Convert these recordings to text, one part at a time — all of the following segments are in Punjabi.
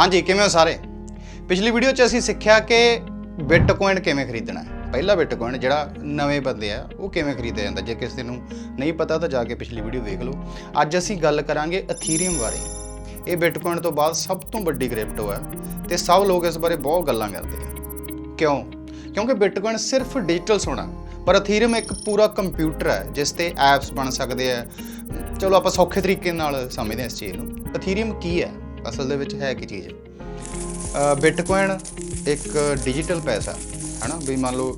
ਹਾਂਜੀ, ਕਿਵੇਂ ਹੋ ਸਾਰੇ? ਪਿਛਲੀ ਵੀਡੀਓ 'ਚ ਅਸੀਂ ਸਿੱਖਿਆ ਕਿ ਬਿਟਕੋਇਨ ਕਿਵੇਂ ਖਰੀਦਣਾ ਹੈ। ਪਹਿਲਾ ਬਿਟਕੋਇਨ ਜਿਹੜਾ ਨਵੇਂ ਬੰਦੇ ਆ, ਉਹ ਕਿਵੇਂ ਖਰੀਦਿਆ ਜਾਂਦਾ? ਜੇ ਕਿਸੇ ਨੂੰ ਨਹੀਂ ਪਤਾ ਤਾਂ ਜਾ ਕੇ ਪਿਛਲੀ ਵੀਡੀਓ ਵੇਖ ਲਓ। ਅੱਜ ਅਸੀਂ ਗੱਲ ਕਰਾਂਗੇ ਅਥੀਰੀਅਮ ਬਾਰੇ। ਇਹ ਬਿਟਕੋਇਨ ਤੋਂ ਬਾਅਦ ਸਭ ਤੋਂ ਵੱਡੀ ਕ੍ਰਿਪਟੋ ਹੈ ਤੇ ਸਭ ਲੋਕ ਇਸ ਬਾਰੇ ਬਹੁਤ ਗੱਲਾਂ ਕਰਦੇ ਆ। ਕਿਉਂ? ਕਿਉਂਕਿ ਬਿਟਕੋਇਨ ਸਿਰਫ ਡਿਜੀਟਲ ਸੋਨਾ ਪਰ ਅਥੀਰੀਅਮ ਇੱਕ ਪੂਰਾ ਕੰਪਿਊਟਰ ਹੈ, ਜਿਸ ਤੇ ਐਪਸ ਬਣ ਸਕਦੇ ਆ। ਚਲੋ ਆਪਾਂ ਸੌਖੇ ਤਰੀਕੇ ਨਾਲ ਸਮਝਦੇ ਹਾਂ ਇਸ ਚੀਜ਼ ਨੂੰ। ਅਥੀਰੀਅਮ ਕੀ ਹੈ? ਅਸਲ ਦੇ ਵਿੱਚ ਹੈ ਕੀ ਚੀਜ਼? ਬਿਟਕੋਇਨ ਇੱਕ ਡਿਜੀਟਲ ਪੈਸਾ ਹੈ ਨਾ ਵੀ ਮੰਨ ਲਓ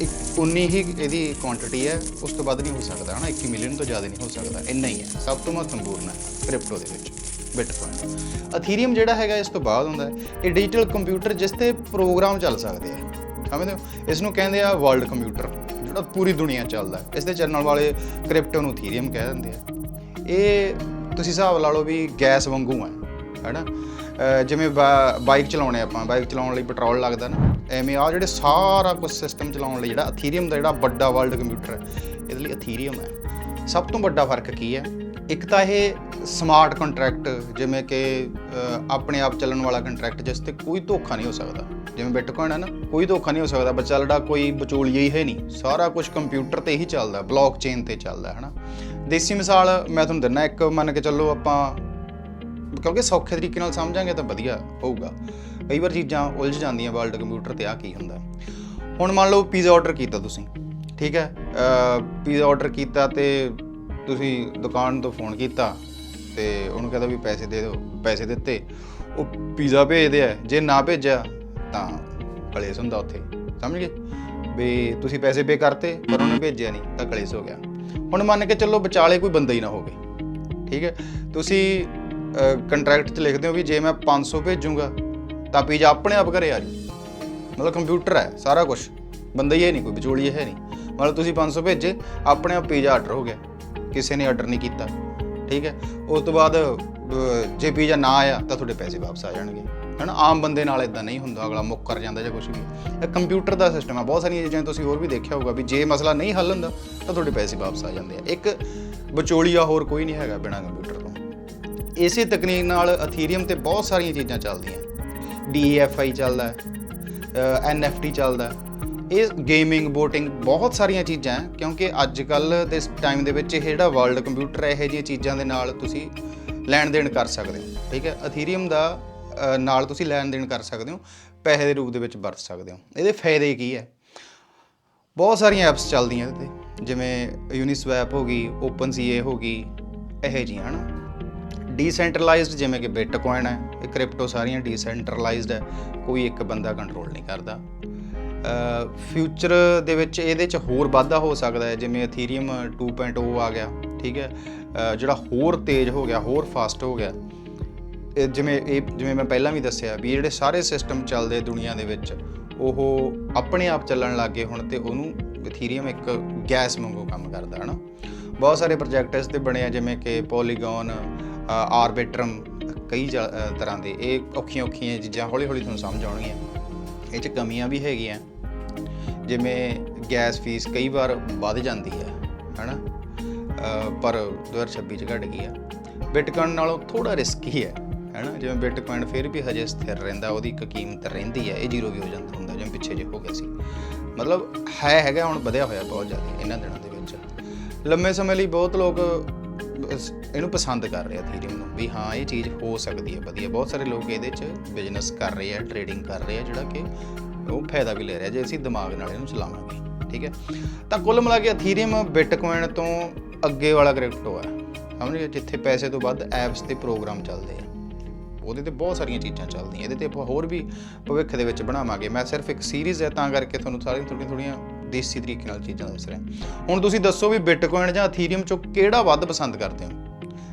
ਇੱਕ ਉਨੀ ਹੀ ਇਹਦੀ ਕੁਆਂਟੀਟੀ ਹੈ, ਉਸ ਤੋਂ ਵੱਧ ਨਹੀਂ ਹੋ ਸਕਦਾ ਹੈ ਨਾ 21 ਮਿਲੀਅਨ ਤੋਂ ਜ਼ਿਆਦਾ ਨਹੀਂ ਹੋ ਸਕਦਾ, ਇੰਨਾ ਹੀ ਹੈ, ਸਭ ਤੋਂ ਮਹੱਤਵਪੂਰਨ ਹੈ ਕ੍ਰਿਪਟੋ ਦੇ ਵਿੱਚ ਬਿਟਕੋਇਨ ਅਥੀਰੀਅਮ ਜਿਹੜਾ ਹੈਗਾ, ਇਸ ਤੋਂ ਬਾਅਦ ਹੁੰਦਾ ਹੈ, ਇਹ ਡਿਜੀਟਲ ਕੰਪਿਊਟਰ ਜਿਸ ਤੇ ਪ੍ਰੋਗਰਾਮ ਚੱਲ ਸਕਦੇ ਆ, ਸਮਝਦੇ ਹੋ? ਇਸ ਨੂੰ ਕਹਿੰਦੇ ਆ ਵਰਲਡ ਕੰਪਿਊਟਰ ਜਿਹੜਾ ਪੂਰੀ ਦੁਨੀਆ ਚੱਲਦਾ ਇਸ ਦੇ ਚੱਲਣ ਵਾਲੇ ਕ੍ਰਿਪਟੋ ਨੂੰ ਅਥੀਰੀਅਮ ਕਹਿ ਦਿੰਦੇ ਆ। ਇਹ ਤੁਸੀਂ ਹਿਸਾਬ ਲਾ ਲਓ ਵੀ ਗੈਸ ਵਾਂਗੂ ਹੈ। ਹੈਨਾ? ਅਹ ਜਿਵੇਂ ਬਾ- ਬਾਈਕ ਚਲਾਉਣੇ ਆਪਾਂ ਬਾਈਕ ਚਲਾਉਣ ਲਈ ਪੈਟਰੋਲ ਲੱਗਦਾ ਨਾ, ਐਵੇਂ ਆ ਜਿਹੜੇ ਸਾਰਾ ਕੁਝ ਸਿਸਟਮ ਚਲਾਉਣ ਲਈ ਜਿਹੜਾ ਅਥੀਰੀਅਮ ਦਾ ਜਿਹੜਾ ਵੱਡਾ ਵਰਲਡ ਕੰਪਿਊਟਰ ਹੈ, ਇਹਦੇ ਲਈ ਅਥੀਰੀਅਮ ਹੈ। ਸਭ ਤੋਂ ਵੱਡਾ ਫ਼ਰਕ ਕੀ ਹੈ? ਇੱਕ ਤਾਂ ਇਹ ਸਮਾਰਟ ਕੰਟਰੈਕਟ ਜਿਵੇਂ ਕਿ ਆਪਣੇ ਆਪ ਚੱਲਣ ਵਾਲਾ ਕੰਟਰੈਕਟ ਜਿਸ ਤੇ ਕੋਈ ਧੋਖਾ ਨਹੀਂ ਹੋ ਸਕਦਾ। ਜਿਵੇਂ ਬਿਟਕੋਇਨ ਹੈ ਨਾ, ਕੋਈ ਧੋਖਾ ਨਹੀਂ ਹੋ ਸਕਦਾ ਵਿਚਾਲੜਾ ਕੋਈ ਵਿਚੋਲੀਆ ਹੀ ਹੈ ਨਹੀਂ। ਸਾਰਾ ਕੁਝ ਕੰਪਿਊਟਰ ਤੇ ਹੀ ਚੱਲਦਾ ਬਲੌਕਚੇਨ ਤੇ ਚੱਲਦਾ ਹੈ ਨਾ ਦੇਸੀ ਮਿਸਾਲ ਮੈਂ ਤੁਹਾਨੂੰ ਦਿੰਦਾ, ਇੱਕ ਮੰਨ ਕੇ ਚੱਲੋ ਆਪਾਂ ਕਿਉਂਕਿ ਸੌਖੇ ਤਰੀਕੇ ਨਾਲ ਸਮਝਾਂਗੇ ਤਾਂ ਵਧੀਆ ਹੋਊਗਾ। ਕਈ ਵਾਰ ਚੀਜ਼ਾਂ ਉਲਝ ਜਾਂਦੀਆਂ ਵਰਲਡ ਕੰਪਿਊਟਰ ਤੇ ਆ ਕੀ ਹੁੰਦਾ। ਹੁਣ ਮੰਨ ਲਓ ਪੀਜ਼ਾ ਆਰਡਰ ਕੀਤਾ ਤੁਸੀਂ, ਠੀਕ ਹੈ? ਪੀਜ਼ਾ ਆਰਡਰ ਕੀਤਾ ਤੇ ਤੁਸੀਂ ਦੁਕਾਨ ਤੋਂ ਫੋਨ ਕੀਤਾ ਤੇ ਉਹਨੂੰ ਕਹਿੰਦਾ ਵੀ ਪੈਸੇ ਦੇ ਦਿਓ, ਪੈਸੇ ਦਿੱਤੇ। ਉਹ ਪੀਜ਼ਾ ਭੇਜਦੇ ਆ, ਜੇ ਨਾ ਭੇਜਿਆ ਤਾਂ ਕਲੇਸ਼ ਹੁੰਦਾ ਉੱਥੇ, ਸਮਝ ਗਏ? ਵੀ ਤੁਸੀਂ ਪੈਸੇ ਪੇ ਕਰਤੇ, ਪਰ ਉਹਨੇ ਭੇਜਿਆ ਨਹੀਂ, ਤਾਂ ਕਲੇਸ਼ ਹੋ ਗਿਆ। ਹੁਣ ਮੰਨ ਕੇ ਚੱਲੋ ਵਿਚਾਲੇ ਕੋਈ ਬੰਦਾ ਹੀ ਨਾ ਹੋਵੇ, ਠੀਕ ਹੈ? ਤੁਸੀਂ ਕੰਟਰੈਕਟ 'ਚ ਲਿਖਦੇ ਹੋ ਵੀ ਜੇ ਮੈਂ 500 ਭੇਜੂੰਗਾ, ਤਾਂ ਪੀਜ਼ਾ ਆਪਣੇ ਆਪ ਘਰੇ ਆ ਜੂ ਮਤਲਬ ਕੰਪਿਊਟਰ ਹੈ, ਸਾਰਾ ਕੁਝ ਬੰਦਾ ਹੀ ਹੈ ਨਹੀਂ, ਕੋਈ ਵਿਚੋਲੀ ਹੈ ਨਹੀਂ। ਮਤਲਬ ਤੁਸੀਂ 500 ਭੇਜੇ, ਆਪਣੇ ਆਪ ਪੀਜ਼ਾ ਆਰਡਰ ਹੋ ਗਿਆ। ਕਿਸੇ ਨੇ ਆਰਡਰ ਨਹੀਂ ਕੀਤਾ। ਠੀਕ ਹੈ? ਉਸ ਤੋਂ ਬਾਅਦ ਜੇ ਪੀਜ਼ਾ ਨਾ ਆਇਆ, ਤਾਂ ਤੁਹਾਡੇ ਪੈਸੇ ਵਾਪਸ ਆ ਜਾਣਗੇ। ਹਨਾ? ਆਮ ਬੰਦੇ ਨਾਲ ਇਦਾਂ ਨਹੀਂ ਹੁੰਦਾ, ਅਗਲਾ ਮੁੱਕ ਕਰ ਜਾਂਦਾ ਜਾਂ ਕੁਝ ਵੀ। ਇਹ ਕੰਪਿਊਟਰ ਦਾ ਸਿਸਟਮ ਹੈ, ਬਹੁਤ ਸਾਰੀਆਂ ਚੀਜ਼ਾਂ ਤੁਸੀਂ ਹੋਰ ਵੀ ਦੇਖਿਆ ਹੋਊਗਾ ਵੀ ਜੇ ਮਸਲਾ ਨਹੀਂ ਹੱਲ ਹੁੰਦਾ, ਤਾਂ ਤੁਹਾਡੇ ਪੈਸੇ ਵਾਪਸ ਆ ਜਾਂਦੇ ਆ। ਇੱਕ ਵਿਚੋਲੀਆ ਹੋਰ ਕੋਈ ਨਹੀਂ ਹੈਗਾ ਬਿਨਾਂ ਕੰਪਿਊਟਰ ਇਸੇ ਤਕਨੀਕ ਨਾਲ ਅਥੀਰੀਅਮ ਤੇ ਬਹੁਤ ਸਾਰੀਆਂ ਚੀਜ਼ਾਂ ਚੱਲਦੀਆਂ। DEFI ਚੱਲਦਾ ਹੈ NFT ਚੱਲਦਾ ਹੈ। ਇਹ ਗੇਮਿੰਗ ਬੋਟਿੰਗ ਬਹੁਤ ਸਾਰੀਆਂ ਚੀਜ਼ਾਂ ਹੈ, ਕਿਉਂਕਿ ਅੱਜ ਕੱਲ ਦੇ ਟਾਈਮ ਦੇ ਵਿੱਚ ਇਹ ਜਿਹੜਾ ਵਰਲਡ ਕੰਪਿਊਟਰ ਹੈ, ਇਹੋ ਜਿਹੀਆਂ ਚੀਜ਼ਾਂ ਦੇ ਨਾਲ ਤੁਸੀਂ ਲੈਣ ਦੇਣ ਕਰ ਸਕਦੇ ਹੋ, ਠੀਕ ਹੈ? ਅਥੀਰੀਅਮ ਦਾ ਨਾਲ ਤੁਸੀਂ ਲੈਣ ਦੇਣ ਕਰ ਸਕਦੇ ਹੋ, ਪੈਸੇ ਦੇ ਰੂਪ ਦੇ ਵਿੱਚ ਵਰਤ ਸਕਦੇ ਹੋ। ਇਹਦੇ ਫਾਇਦੇ ਕੀ ਹੈ? ਬਹੁਤ ਸਾਰੀਆਂ ਐਪਸ ਚੱਲਦੀਆਂ ਇਹਦੇ ਤੇ, ਜਿਵੇਂ ਯੂਨੀਸਵੈਪ ਹੋ ਗਈ ਓਪਨ OpenCA ਹੋ ਗਈ, ਇਹੋ ਜਿਹੀਆਂ, ਹਨਾ? ਡੀਸੈਂਟਰਲਾਈਜ਼ਡ ਜਿਵੇਂ ਕਿ ਬਿਟਕੋਇਨ ਹੈ, ਇਹ ਕ੍ਰਿਪਟੋ ਸਾਰੀਆਂ ਡੀਸੈਂਟਰਲਾਈਜ਼ਡ ਹੈ, ਕੋਈ ਇੱਕ ਬੰਦਾ ਕੰਟਰੋਲ ਨਹੀਂ ਕਰਦਾ। ਫਿਊਚਰ ਦੇ ਵਿੱਚ ਇਹਦੇ 'ਚ ਹੋਰ ਵਾਧਾ ਹੋ ਸਕਦਾ ਹੈ, ਜਿਵੇਂ ਅਥੀਰੀਅਮ 2.0 ਆ ਗਿਆ, ਠੀਕ ਹੈ? ਜਿਹੜਾ ਹੋਰ ਤੇਜ਼ ਹੋ ਗਿਆ, ਹੋਰ ਫਾਸਟ ਹੋ ਗਿਆ, ਇਹ ਜਿਵੇਂ ਇਹ ਜਿਵੇਂ ਮੈਂ ਪਹਿਲਾਂ ਵੀ ਦੱਸਿਆ ਵੀ ਜਿਹੜੇ ਸਾਰੇ ਸਿਸਟਮ ਚੱਲਦੇ ਦੁਨੀਆ ਦੇ ਵਿੱਚ, ਉਹ ਆਪਣੇ ਆਪ ਚੱਲਣ ਲੱਗੇ ਹੁਣ ਤੇ ਉਹਨੂੰ ਇਥੀਰੀਅਮ ਇੱਕ ਗੈਸ ਵਾਂਗੂ ਕੰਮ ਕਰਦਾ, ਹਨਾ? ਬਹੁਤ ਸਾਰੇ ਪ੍ਰੋਜੈਕਟ ਇਸ ਤੇ ਬਣੇ ਆ ਜਿਵੇਂ ਕਿ ਪੋਲੀਗਨ ਆਰਬਿਟਰਮ ਕਈ ਜ- ਤਰ੍ਹਾਂ ਦੇ। ਇਹ ਔਖੀਆਂ ਔਖੀਆਂ ਚੀਜ਼ਾਂ ਹੌਲੀ ਹੌਲੀ ਤੁਹਾਨੂੰ ਸਮਝ ਆਉਣਗੀਆਂ। ਇਹ 'ਚ ਕਮੀਆਂ ਵੀ ਹੈਗੀਆਂ। ਜਿਵੇਂ ਗੈਸ ਫੀਸ ਕਈ ਵਾਰ ਵੱਧ ਜਾਂਦੀ ਹੈ ਹਨਾ? ਅ, ਪਰ 2026 ਚ ਘਟ ਗਈ ਆ। ਬਿਟਕੋਇਨ ਨਾਲੋਂ ਥੋੜਾ ਰਿਸਕੀ ਹੈ ਹੈਨਾ? ਜਿਵੇਂ ਬਿਟਕੋਇਨ ਫਿਰ ਵੀ ਹਜੇ ਸਥਿਰ ਰਹਿੰਦਾ ਉਹਦੀ ਇੱਕ ਕੀਮਤ ਰਹਿੰਦੀ ਹੈ ਇਹ ਜ਼ੀਰੋ ਵੀ ਹੋ ਜਾਂਦਾ ਹੁੰਦਾ ਜਿਵੇਂ ਪਿੱਛੇ ਜੇ ਹੋ ਗਿਆ ਸੀ। ਮਤਲਬ ਹੈ ਹੈਗਾ ਹੁਣ ਵਧਿਆ ਹੋਇਆ ਬਹੁਤ ਜ਼ਿਆਦਾ ਇਹਨਾਂ ਦਿਨਾਂ ਦੇ ਵਿੱਚ। ਲੰਮੇ ਸਮੇਂ ਲਈ ਬਹੁਤ ਲੋਕ ਇਹਨੂੰ ਪਸੰਦ ਕਰ ਰਿਹਾ ਆ ਥੀਰੀਅਮ ਨੂੰ, ਵੀ ਹਾਂ, ਇਹ ਚੀਜ਼ ਹੋ ਸਕਦੀ ਹੈ, ਵਧੀਆ। ਬਹੁਤ ਸਾਰੇ ਲੋਕ ਇਹਦੇ 'ਚ ਬਿਜ਼ਨਸ ਕਰ ਰਹੇ ਆ ਟ੍ਰੇਡਿੰਗ ਕਰ ਰਹੇ ਆ, ਜਿਹੜਾ ਕਿ ਉਹ ਫਾਇਦਾ ਵੀ ਲੈ ਰਿਹਾ, ਜੇ ਅਸੀਂ ਦਿਮਾਗ ਨਾਲ ਇਹਨੂੰ ਚਲਾਵਾਂਗੇ, ਠੀਕ ਹੈ? ਤਾਂ ਕੁੱਲ ਮਿਲਾ ਕੇ ਅਥੀਰੀਅਮ ਬਿਟਕੋਇਨ ਤੋਂ ਅੱਗੇ ਵਾਲਾ ਕ੍ਰਿਪਟੋ ਹੈ ਸਮਝ ਗਏ? ਜਿੱਥੇ ਪੈਸੇ ਤੋਂ ਵੱਧ ਐਪਸ ਤੇ ਪ੍ਰੋਗਰਾਮ ਚੱਲਦੇ ਆ। ਉਹਦੇ ਤੇ ਬਹੁਤ ਸਾਰੀਆਂ ਚੀਜ਼ਾਂ ਚੱਲਦੀਆਂ। ਇਹਦੇ ਤੇ ਆਪਾਂ ਹੋਰ ਵੀ ਭਵਿੱਖ ਦੇ ਵਿੱਚ ਬਣਾਵਾਂਗੇ। ਮੈਂ ਸਿਰਫ ਇੱਕ ਸੀਰੀਜ਼ ਹੈ, ਤਾਂ ਕਰਕੇ ਤੁਹਾਨੂੰ ਸਾਰੀਆਂ ਥੋੜੀਆਂ ਥੋੜੀਆਂ ਦੇਸੀ ਤਰੀਕੇ ਨਾਲ ਚੀਜ਼ਾਂ ਦੱਸ ਰਿਹਾ ਹੁਣ ਤੁਸੀਂ ਦੱਸੋ ਵੀ ਬਿਟਕੋਇਨ ਜਾਂ ਅਥੀਰੀਅਮ ਚੋਂ ਕਿਹੜਾ ਵੱਧ ਪਸੰਦ ਕਰਦੇ ਹੋ?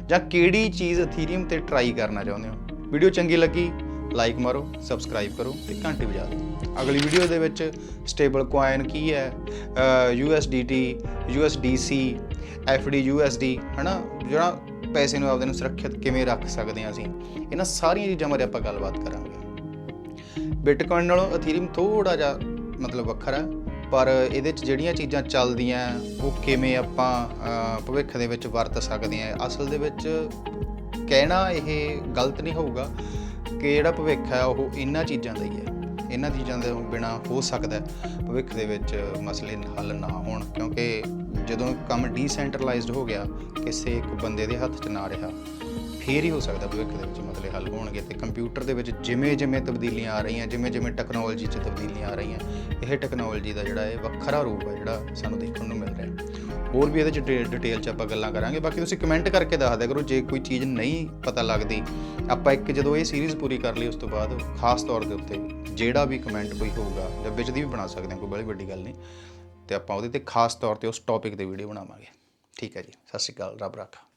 ਜਾਂ ਕਿਹੜੀ ਚੀਜ਼ ਅਥੀਰੀਅਮ ਤੇ ਟਰਾਈ ਕਰਨਾ ਚਾਹੁੰਦੇ ਹੋ? ਵੀਡੀਓ ਚੰਗੀ ਲੱਗੀ ਲਾਈਕ ਮਾਰੋ ਸਬਸਕ੍ਰਾਈਬ ਕਰੋ ਤੇ ਘੰਟੀ ਵਜਾ ਦਿਓ। ਅਗਲੀ ਵੀਡੀਓ ਦੇ ਵਿੱਚ ਸਟੇਬਲ ਕੋਇਨ ਕੀ ਹੈ? USDT USDC FD USD ਹਨਾ? ਜਿਹੜਾ ਪੈਸੇ ਨੂੰ ਆਪਦੇ ਨੂੰ ਸੁਰੱਖਿਅਤ ਕਿਵੇਂ ਰੱਖ ਸਕਦੇ ਹਾਂ ਅਸੀਂ। ਇਹਨਾਂ ਸਾਰੀਆਂ ਚੀਜ਼ਾਂ ਬਾਰੇ ਆਪਾਂ ਗੱਲਬਾਤ ਕਰਾਂਗੇ। ਬਿਟਕੋਇਨ ਨਾਲੋਂ ਅਥੀਰੀਅਮ ਥੋੜਾ ਜਿਹਾ ਮਤਲਬ ਵੱਖਰਾ ਹੈ। ਪਰ ਇਹਦੇ 'ਚ ਜਿਹੜੀਆਂ ਚੀਜ਼ਾਂ ਚੱਲਦੀਆਂ, ਉਹ ਕਿਵੇਂ ਆਪਾਂ ਭਵਿੱਖ ਦੇ ਵਿੱਚ ਵਰਤ ਸਕਦੇ ਹਾਂ? ਅਸਲ ਦੇ ਵਿੱਚ ਕਹਿਣਾ ਇਹ ਗਲਤ ਨਹੀਂ ਹੋਊਗਾ ਕਿ ਜਿਹੜਾ ਭਵਿੱਖ ਹੈ, ਉਹ ਇਹਨਾਂ ਚੀਜ਼ਾਂ ਦਾ ਹੀ ਹੈ। ਇਹਨਾਂ ਚੀਜ਼ਾਂ ਦੇ ਬਿਨਾ ਹੋ ਸਕਦਾ ਭਵਿੱਖ ਦੇ ਵਿੱਚ ਮਸਲੇ ਹੱਲ ਨਾ ਹੋਣ। ਕਿਉਂਕਿ ਜਦੋਂ ਕੰਮ ਡੀਸੈਂਟਰਲਾਈਜ਼ਡ ਹੋ ਗਿਆ, ਕਿਸੇ ਇੱਕ ਬੰਦੇ ਦੇ ਹੱਥ 'ਚ ਨਾ ਰਿਹਾ ਫੇਰ ਹੀ ਹੋ ਸਕਦਾ ਭਵਿੱਖ ਦੇ ਵਿੱਚ ਮਸਲੇ ਹੱਲ ਹੋਣਗੇ ਤੇ ਕੰਪਿਊਟਰ ਦੇ ਵਿੱਚ ਜਿਵੇਂ ਜਿਵੇਂ ਤਬਦੀਲੀਆਂ ਆ ਰਹੀਆਂ, ਜਿਵੇਂ ਜਿਵੇਂ ਟੈਕਨੋਲੋਜੀ 'ਚ ਤਬਦੀਲੀਆਂ ਆ ਰਹੀਆਂ, ਇਹ ਟੈਕਨੋਲੋਜੀ ਦਾ ਜਿਹੜਾ ਇਹ ਵੱਖਰਾ ਰੂਪ ਹੈ, ਜਿਹੜਾ ਸਾਨੂੰ ਦੇਖਣ ਨੂੰ ਮਿਲ ਰਿਹਾ ਹੋਰ ਵੀ ਇਹਦੇ 'ਚ ਡੇ- ਡਿਟੇਲ 'ਚ ਆਪਾਂ ਗੱਲਾਂ ਕਰਾਂਗੇ। ਬਾਕੀ ਤੁਸੀਂ ਕਮੈਂਟ ਕਰਕੇ ਦੱਸ ਦਿਆ ਕਰੋ, ਜੇ ਕੋਈ ਚੀਜ਼ ਨਹੀਂ ਪਤਾ ਲੱਗਦੀ, ਆਪਾਂ ਇੱਕ ਜਦੋਂ ਇਹ ਸੀਰੀਜ਼ ਪੂਰੀ ਕਰ ਲਈ, ਉਸ ਤੋਂ ਬਾਅਦ ਖਾਸ ਤੌਰ ਦੇ ਉੱਤੇ ਜਿਹੜਾ ਵੀ ਕਮੈਂਟ ਕੋਈ ਹੋਊਗਾ, ਜਾਂ ਵਿੱਚ ਦੀ ਵੀ ਬਣਾ ਸਕਦੇ ਹਾਂ, ਕੋਈ ਬੜੀ ਵੱਡੀ ਗੱਲ ਨਹੀਂ, ਤੇ ਆਪਾਂ ਉਹਦੇ ਤੇ ਖਾਸ ਤੌਰ ਤੇ ਉਸ ਟੌਪਿਕ ਤੇ ਵੀਡੀਓ ਬਣਾਵਾਂਗੇ। ਠੀਕ ਹੈ ਜੀ, ਸਤਿ ਸ਼੍ਰੀ ਅਕਾਲ, ਰੱਬ ਰੱਖਾ।